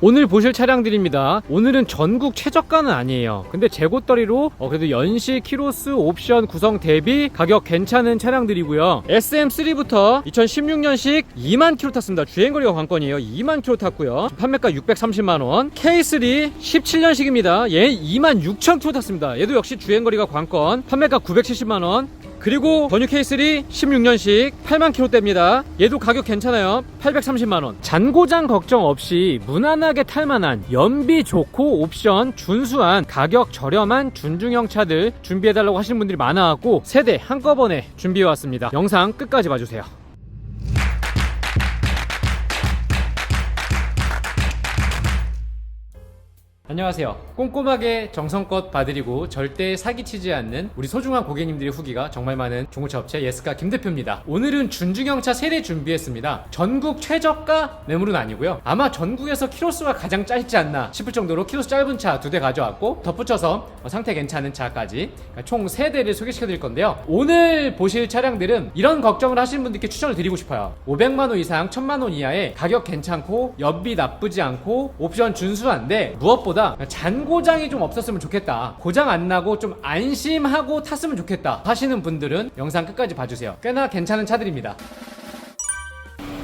오늘 보실 차량들입니다. 오늘은 전국 최저가는 아니에요. 근데 재고떨이로 어, 그래도 연식, 키로수, 옵션 구성 대비 가격 괜찮은 차량들이고요. SM3부터 2016년식 2만 킬로 탔습니다. 주행거리가 관건이에요. 2만 킬로 탔고요. 판매가 630만 원. K3 17년식입니다. 얘 2만 6천 킬로 탔습니다. 얘도 역시 주행거리가 관건. 판매가 970만 원. 그리고 번유 K3 16년식 8만 킬로대입니다. 얘도 가격 괜찮아요. 830만 원. 잔고장 걱정 없이 무난하게 탈만한 연비 좋고 옵션 준수한 가격 저렴한 준중형 차들 준비해달라고 하시는 분들이 많아갖고 세대 한꺼번에 준비해왔습니다. 영상 끝까지 봐주세요. 안녕하세요. 꼼꼼하게 정성껏 봐드리고 절대 사기치지 않는 우리 소중한 고객님들의 후기가 정말 많은 중고차 업체 예스카 김 대표입니다. 오늘은 준중형차 세대 준비했습니다. 전국 최저가 매물은 아니고요. 아마 전국에서 키로수가 가장 짧지 않나 싶을 정도로 키로수 짧은 차 두 대 가져왔고 덧붙여서 어, 상태 괜찮은 차까지 그러니까 총세 대를 소개시켜 드릴 건데요. 오늘 보실 차량들은 이런 걱정을 하시는 분들께 추천을 드리고 싶어요. 500만 원 이상 1000만 원 이하에 가격 괜찮고 연비 나쁘지 않고 옵션 준수한데 무엇보다 잔고장이 좀 없었으면 좋겠다. 고장 안 나고 좀 안심하고 탔으면 좋겠다 하시는 분들은 영상 끝까지 봐주세요. 꽤나 괜찮은 차들입니다.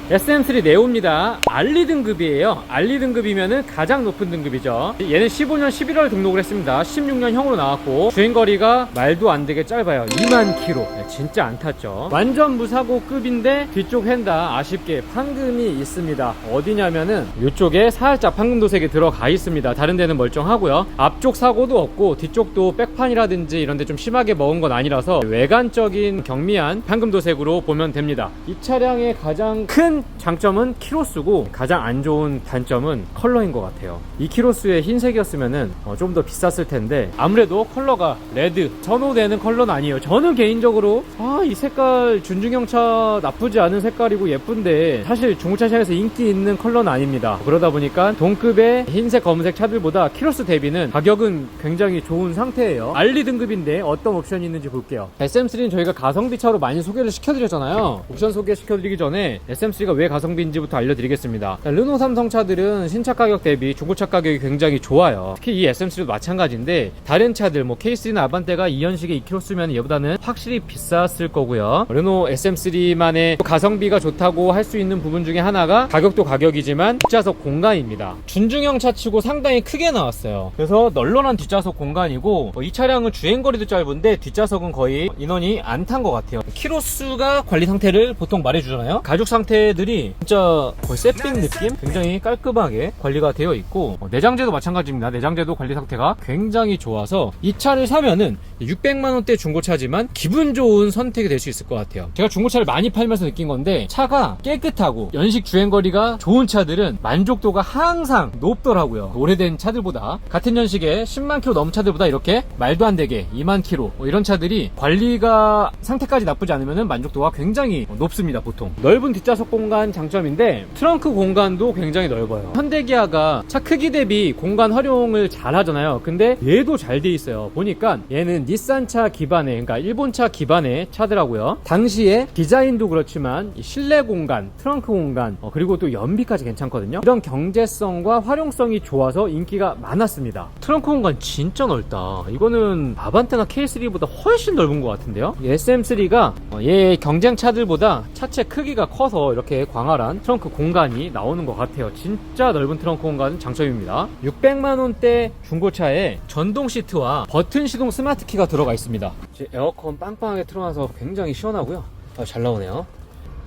SM3 네오입니다. 알리 등급이에요. 알리 등급이면은 가장 높은 등급이죠. 얘는 15년 11월 등록을 했습니다. 16년형으로 나왔고 주행거리가 말도 안 되게 짧아요. 2만 킬로. 네, 진짜 안 탔죠. 완전 무사고 급인데 뒤쪽 휀다 아쉽게 판금이 있습니다. 어디냐면은 이쪽에 살짝 판금 도색이 들어가 있습니다. 다른 데는 멀쩡하고요. 앞쪽 사고도 없고 뒤쪽도 백판이라든지 이런 데 좀 심하게 먹은 건 아니라서 외관적인 경미한 판금 도색으로 보면 됩니다. 이 차량의 가장 큰 장점은 키로수고 가장 안 좋은 단점은 컬러인 것 같아요. 이 키로수의 흰색이었으면은 어, 좀더 비쌌을 텐데 아무래도 컬러가 레드 선호되는 컬러는 아니에요. 저는 개인적으로 아 이 색깔 준중형차 나쁘지 않은 색깔이고 예쁜데 사실 중고차 시장에서 인기 있는 컬러는 아닙니다. 그러다 보니까 동급의 흰색 검은색 차들보다 키로수 대비는 가격은 굉장히 좋은 상태예요. 알리 등급인데 어떤 옵션이 있는지 볼게요. SM3는 저희가 가성비 차로 많이 소개를 시켜드렸잖아요. 옵션 소개시켜드리기 전에 SM3 가 왜 가성비인지부터 알려드리겠습니다. 자, 르노 삼성 차들은 신차 가격 대비 중고차 가격이 굉장히 좋아요. 특히 이 SM3도 마찬가지인데 다른 차들 뭐 K3나 아반떼가 2연식에 2km 쓰면 얘보다는 확실히 비쌌을 거고요. 르노 SM3만의 가성비가 좋다고 할 수 있는 부분 중에 하나가 가격도 가격이지만 뒷좌석 공간입니다. 준중형 차치고 상당히 크게 나왔어요. 그래서 널널한 뒷좌석 공간이고 어, 이 차량은 주행거리도 짧은데 뒷좌석은 거의 인원이 안 탄 것 같아요. 키로수가 관리 상태를 보통 말해주잖아요. 가죽 상태 들이 진짜 거의 세핑 느낌? 굉장히 깔끔하게 관리가 되어 있고 어, 내장재도 마찬가지입니다. 내장재도 관리 상태가 굉장히 좋아서 이 차를 사면은 600만 원대 중고차지만 기분 좋은 선택이 될 수 있을 것 같아요. 제가 중고차를 많이 팔면서 느낀 건데 차가 깨끗하고 연식 주행거리가 좋은 차들은 만족도가 항상 높더라고요. 오래된 차들보다 같은 연식에 10만 킬로 넘은 차들보다 이렇게 말도 안 되게 2만 킬로 뭐 이런 차들이 관리가 상태까지 나쁘지 않으면 만족도가 굉장히 높습니다. 보통 넓은 뒷좌석 공간 장점인데 트렁크 공간도 굉장히 넓어요. 현대기아가 차 크기 대비 공간 활용을 잘 하잖아요. 근데 얘도 잘 돼 있어요. 보니까 얘는 닛산차 기반의 그러니까 일본차 기반의 차더라고요. 당시에 디자인도 그렇지만 이 실내 공간, 트렁크 공간 어, 그리고 또 연비까지 괜찮거든요. 이런 경제성과 활용성이 좋아서 인기가 많았습니다. 트렁크 공간 진짜 넓다. 이거는 아반떼나 K3보다 훨씬 넓은 것 같은데요. 이 SM3가 어, 얘 경쟁 차들보다 차체 크기가 커서 이렇게 광활한 트렁크 공간이 나오는 것 같아요. 진짜 넓은 트렁크 공간은 장점입니다. 600만 원대 중고차에 전동 시트와 버튼 시동 스마트 키가 들어가 있습니다. 에어컨 빵빵하게 틀어놔서 굉장히 시원하고요. 아, 잘 나오네요.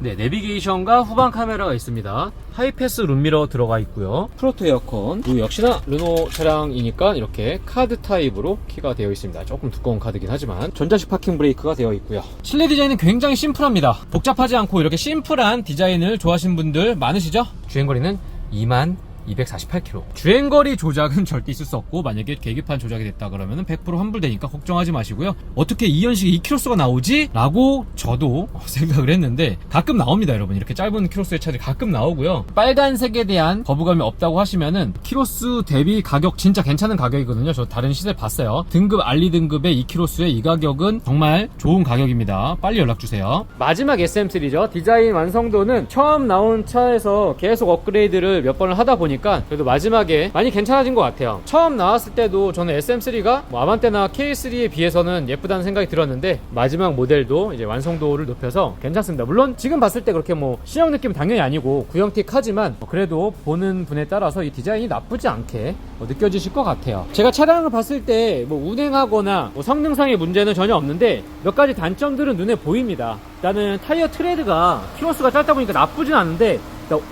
네, 내비게이션과 후방 카메라가 있습니다. 하이패스 룸미러 들어가 있고요. 프로토 에어컨. 그리고 역시나 르노 차량이니까 이렇게 카드 타입으로 키가 되어 있습니다. 조금 두꺼운 카드긴 하지만 전자식 파킹 브레이크가 되어 있고요. 실내 디자인은 굉장히 심플합니다. 복잡하지 않고 이렇게 심플한 디자인을 좋아하시는 분들 많으시죠? 주행거리는 2만 248km. 주행거리 조작은 절대 있을 수 없고 만약에 계기판 조작이 됐다 그러면 100% 환불되니까 걱정하지 마시고요. 어떻게 2연식에 2km수가 나오지? 라고 저도 생각을 했는데 가끔 나옵니다 여러분. 이렇게 짧은 키로수의 차들이 가끔 나오고요. 빨간색에 대한 거부감이 없다고 하시면은 키로수 대비 가격 진짜 괜찮은 가격이거든요. 저 다른 시세 봤어요. 등급 알리 등급의 2km수의 이 가격은 정말 좋은 가격입니다. 빨리 연락 주세요. 마지막 SM3죠. 디자인 완성도는 처음 나온 차에서 계속 업그레이드를 몇 번을 하다 보니까 보니까 그래도 마지막에 많이 괜찮아진 것 같아요. 처음 나왔을 때도 저는 SM3가 뭐 아반떼나 K3에 비해서는 예쁘다는 생각이 들었는데 마지막 모델도 이제 완성도를 높여서 괜찮습니다. 물론 지금 봤을 때 그렇게 뭐 신형 느낌 은 당연히 아니고 구형틱하지만 뭐 그래도 보는 분에 따라서 이 디자인이 나쁘지 않게 뭐 느껴지실 것 같아요. 제가 차량을 봤을 때 뭐 운행하거나 뭐 성능상의 문제는 전혀 없는데 몇 가지 단점들은 눈에 보입니다. 일단은 타이어 트레드가 키로수가 짧다 보니까 나쁘진 않은데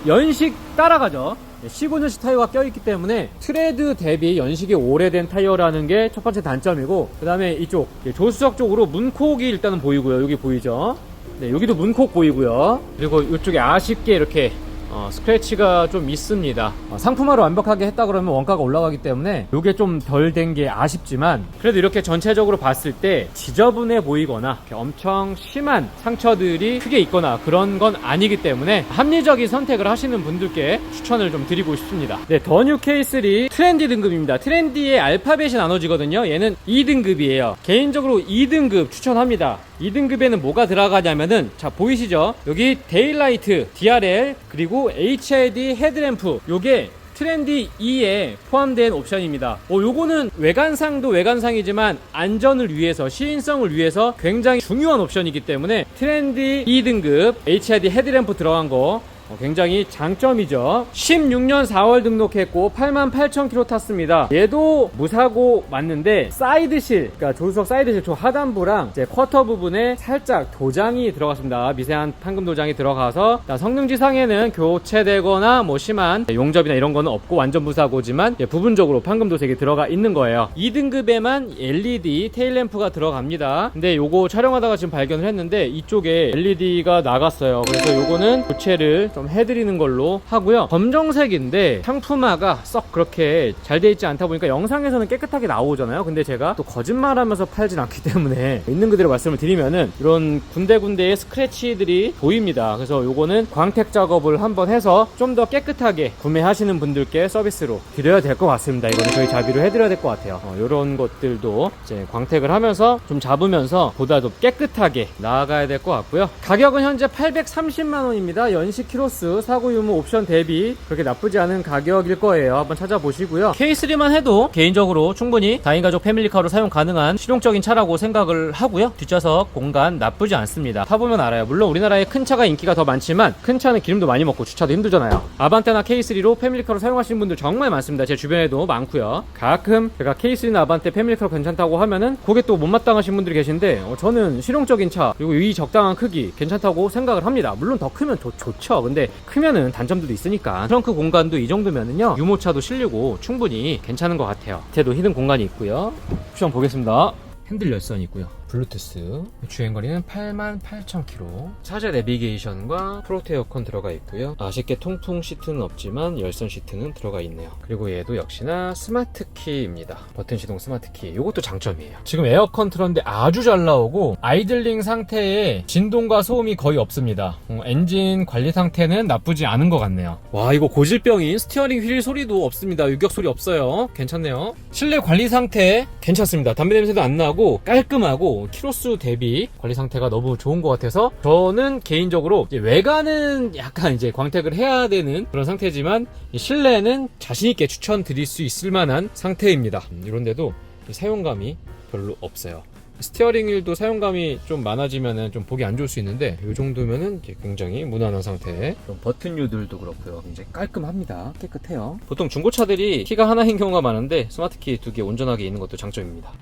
연식 따라가죠. 15년식 타이어가 껴있기 때문에 트레드 대비 연식이 오래된 타이어라는 게 첫 번째 단점이고 그 다음에 이쪽 조수석 쪽으로 문콕이 일단은 보이고요. 여기 보이죠? 네, 여기도 문콕 보이고요. 그리고 이쪽에 아쉽게 이렇게 어, 스크래치가 좀 있습니다. 어, 상품화를 완벽하게 했다 그러면 원가가 올라가기 때문에 이게 좀 덜 된 게 아쉽지만 그래도 이렇게 전체적으로 봤을 때 지저분해 보이거나 엄청 심한 상처들이 크게 있거나 그런 건 아니기 때문에 합리적인 선택을 하시는 분들께 추천을 좀 드리고 싶습니다. 네, 더 뉴 K3 트렌디 등급입니다. 트렌디의 알파벳이 나눠지거든요. 얘는 2등급이에요. 개인적으로 2등급 추천합니다. 2등급에는 뭐가 들어가냐면은 자 보이시죠? 여기 데일라이트, DRL 그리고 HID 헤드램프 요게 트렌디 2에 포함된 옵션입니다. 어, 요거는 외관상도 외관상이지만 안전을 위해서 시인성을 위해서 굉장히 중요한 옵션이기 때문에 트렌디 2등급 HID 헤드램프 들어간 거 어, 굉장히 장점이죠. 16년 4월 등록했고 88,000km 탔습니다. 얘도 무사고 맞는데 사이드실, 그러니까 조수석 사이드실 조 하단부랑 이제 쿼터 부분에 살짝 도장이 들어갔습니다. 미세한 판금 도장이 들어가서 일단 성능 지상에는 교체되거나 뭐 심한 용접이나 이런 거는 없고 완전 무사고지만 부분적으로 판금 도색이 들어가 있는 거예요. 2등급에만 LED 테일 램프가 들어갑니다. 근데 요거 촬영하다가 지금 발견을 했는데 이쪽에 LED가 나갔어요. 그래서 요거는 교체를 좀 해드리는 걸로 하고요. 검정색인데 상품화가 썩 그렇게 잘 돼 있지 않다 보니까 영상에서는 깨끗하게 나오잖아요. 근데 제가 또 거짓말하면서 팔진 않기 때문에 있는 그대로 말씀을 드리면은 이런 군데군데의 스크래치들이 보입니다. 그래서 요거는 광택 작업을 한번 해서 좀 더 깨끗하게 구매하시는 분들께 서비스로 드려야 될 것 같습니다. 이거는 저희 자비로 해드려야 될 것 같아요. 어, 이런 것들도 이제 광택을 하면서 좀 잡으면서 보다 더 깨끗하게 나아가야 될 것 같고요. 가격은 현재 830만 원입니다. 연식 키로 수 사고 유무 옵션 대비 그렇게 나쁘지 않은 가격일 거예요. 한번 찾아보시고요. K3만 해도 개인적으로 충분히 4인 가족 패밀리카로 사용 가능한 실용적인 차라고 생각을 하고요. 뒷좌석 공간 나쁘지 않습니다. 타보면 알아요. 물론 우리나라에 큰 차가 인기가 더 많지만 큰 차는 기름도 많이 먹고 주차도 힘들잖아요. 아반떼나 K3로 패밀리카로 사용하시는 분들 정말 많습니다. 제 주변에도 많고요. 가끔 제가 K3나 아반떼 패밀리카로 괜찮다고 하면은 그게 또 못마땅하신 분들이 계신데 어, 저는 실용적인 차 그리고 이 적당한 크기 괜찮다고 생각을 합니다. 물론 더 크면 좋, 좋죠. 근데 크면은 단점들도 있으니까 트렁크 공간도 이 정도면은요 유모차도 실리고 충분히 괜찮은 것 같아요. 밑에도 히든 공간이 있고요. 옵션 보겠습니다. 핸들 열선이 있고요. 블루투스. 주행거리는 88,000km 차제 내비게이션과 프로테 에어컨 들어가 있고요. 아쉽게 통풍 시트는 없지만 열선 시트는 들어가 있네요. 그리고 얘도 역시나 스마트 키입니다. 버튼 시동 스마트 키. 이것도 장점이에요. 지금 에어컨 틀었는데 아주 잘 나오고 아이들링 상태에 진동과 소음이 거의 없습니다. 어, 엔진 관리 상태는 나쁘지 않은 것 같네요. 와 이거 고질병인 스티어링 휠 소리도 없습니다. 유격 소리 없어요. 괜찮네요. 실내 관리 상태 괜찮습니다. 담배 냄새도 안 나고 깔끔하고 키로수 대비 관리 상태가 너무 좋은 것 같아서 저는 개인적으로 이제 외관은 약간 이제 광택을 해야 되는 그런 상태지만 이 실내는 자신 있게 추천드릴 수 있을 만한 상태입니다 음, 이런데도 이 사용감이 별로 없어요 스티어링 휠도 사용감이 좀 많아지면은 좀 보기 안 좋을 수 있는데 이 정도면은 이제 굉장히 무난한 상태. 버튼류들도 그렇고요. 굉장히 깔끔합니다. 깨끗해요. 보통 중고차들이 키가 하나인 경우가 많은데 스마트 키 두 개 온전하게 있는 것도 장점입니다.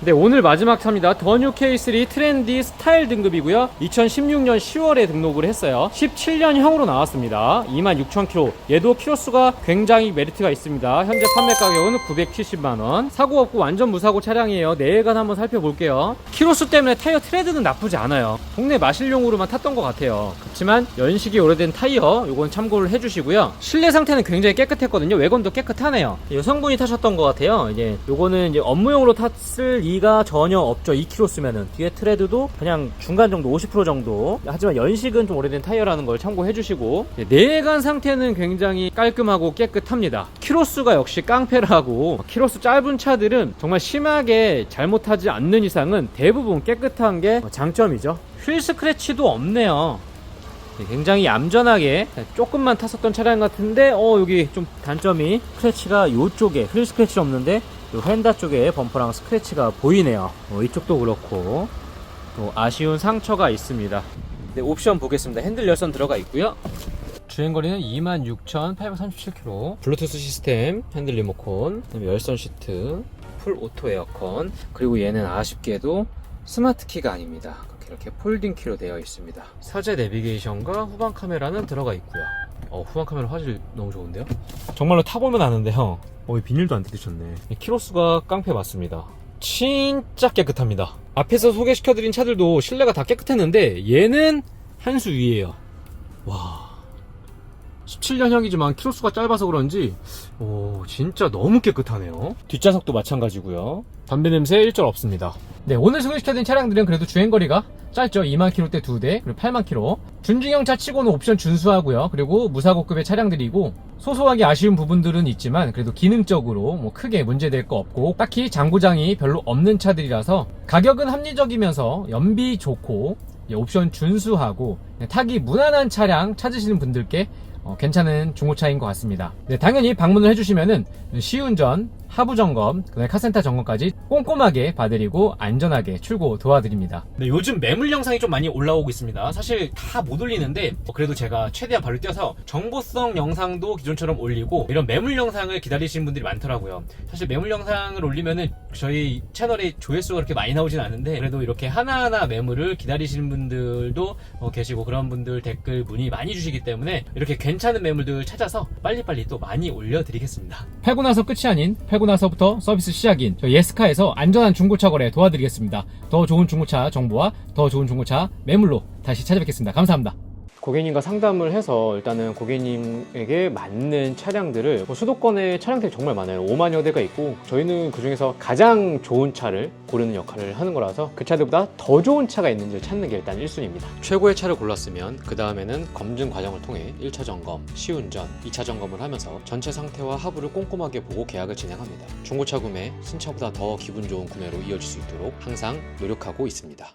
네, 오늘 마지막 차입니다. 더뉴 K3 트렌디 스타일 등급이고요. 2016년 10월에 등록을 했어요. 17년형으로 나왔습니다. 26,000km. 얘도 키로수가 굉장히 메리트가 있습니다. 현재 판매 가격은 970만원. 사고 없고 완전 무사고 차량이에요. 내외관 한번 살펴볼게요. 키로수 때문에 타이어 트레드는 나쁘지 않아요. 동네 마실용으로만 탔던 것 같아요. 그렇지만 연식이 오래된 타이어, 요건 참고를 해주시고요. 실내 상태는 굉장히 깨끗했거든요. 외관도 깨끗하네요. 여성분이 타셨던 것 같아요. 이제 요거는 이제 업무용으로 탔을 이가 전혀 없죠. 2km 쓰면은 뒤에 트레드도 그냥 중간 정도 50% 정도. 하지만 연식은 좀 오래된 타이어라는 걸 참고해 주시고 내관 상태는 굉장히 깔끔하고 깨끗합니다. 키로수가 역시 깡패라고 키로수 짧은 차들은 정말 심하게 잘못하지 않는 이상은 대부분 깨끗한 게 장점이죠. 휠 스크래치도 없네요. 네, 굉장히 얌전하게 조금만 탔었던 차량 같은데 어 여기 좀 단점이 스크래치가 요쪽에 휠 스크래치 없는데 요 휀다 쪽에 범퍼랑 스크래치가 보이네요. 어, 이쪽도 그렇고 또 아쉬운 상처가 있습니다. 네, 옵션 보겠습니다. 핸들 열선 들어가 있고요. 주행거리는 26,837km 블루투스 시스템 핸들 리모컨 그다음에 열선 시트 풀 오토 에어컨 그리고 얘는 아쉽게도 스마트 키가 아닙니다. 이렇게 폴딩 키로 되어 있습니다. 사제 내비게이션과 후방 카메라는 들어가 있고요 어 후방 카메라 화질 너무 좋은데요? 정말로 타보면 아는데요 어, 이 비닐도 안 뜯으셨네. 키로수가 깡패 맞습니다. 진짜 깨끗합니다. 앞에서 소개시켜드린 차들도 실내가 다 깨끗했는데 얘는 한 수 위에요. 와 17년형이지만 키로수가 짧아서 그런지 오 진짜 너무 깨끗하네요. 뒷좌석도 마찬가지고요. 담배 냄새 일절 없습니다. 네 오늘 소개시켜드린 차량들은 그래도 주행거리가 짧죠. 2만 킬로대 2대 그리고 8만 킬로. 준중형차 치고는 옵션 준수하고요. 그리고 무사고급의 차량들이고 소소하게 아쉬운 부분들은 있지만 그래도 기능적으로 뭐 크게 문제될 거 없고 딱히 장고장이 별로 없는 차들이라서 가격은 합리적이면서 연비 좋고 예, 옵션 준수하고 네, 타기 무난한 차량 찾으시는 분들께 어, 괜찮은 중고차인 것 같습니다. 네, 당연히 방문을 해주시면은 시운전, 하부 점검, 그다음에 카센터 점검까지 꼼꼼하게 봐드리고 안전하게 출고 도와드립니다. 네, 요즘 매물 영상이 좀 많이 올라오고 있습니다. 사실 다 못 올리는데 어, 그래도 제가 최대한 발로 뛰어서 정보성 영상도 기존처럼 올리고 이런 매물 영상을 기다리시는 분들이 많더라고요. 사실 매물 영상을 올리면은 저희 채널에 조회수가 그렇게 많이 나오진 않은데 그래도 이렇게 하나하나 매물을 기다리시는 분들도 어, 계시고 그런 분들 댓글 문의 많이 주시기 때문에 이렇게 괜찮은 매물들 찾아서 빨리빨리 또 많이 올려드리겠습니다. 팔고 나서 끝이 아닌 팔고 나서부터 서비스 시작인 저희 예스카에서 안전한 중고차 거래 도와드리겠습니다. 더 좋은 중고차 정보와 더 좋은 중고차 매물로 다시 찾아뵙겠습니다. 감사합니다. 고객님과 상담을 해서 일단은 고객님에게 맞는 차량들을 뭐 수도권에 차량들이 정말 많아요. 5만여 대가 있고 저희는 그 중에서 가장 좋은 차를 고르는 역할을 하는 거라서 그 차들보다 더 좋은 차가 있는지를 찾는 게 일단 1순위입니다. 최고의 차를 골랐으면 그 다음에는 검증 과정을 통해 1차 점검, 시운전, 2차 점검을 하면서 전체 상태와 하부를 꼼꼼하게 보고 계약을 진행합니다. 중고차 구매, 신차보다 더 기분 좋은 구매로 이어질 수 있도록 항상 노력하고 있습니다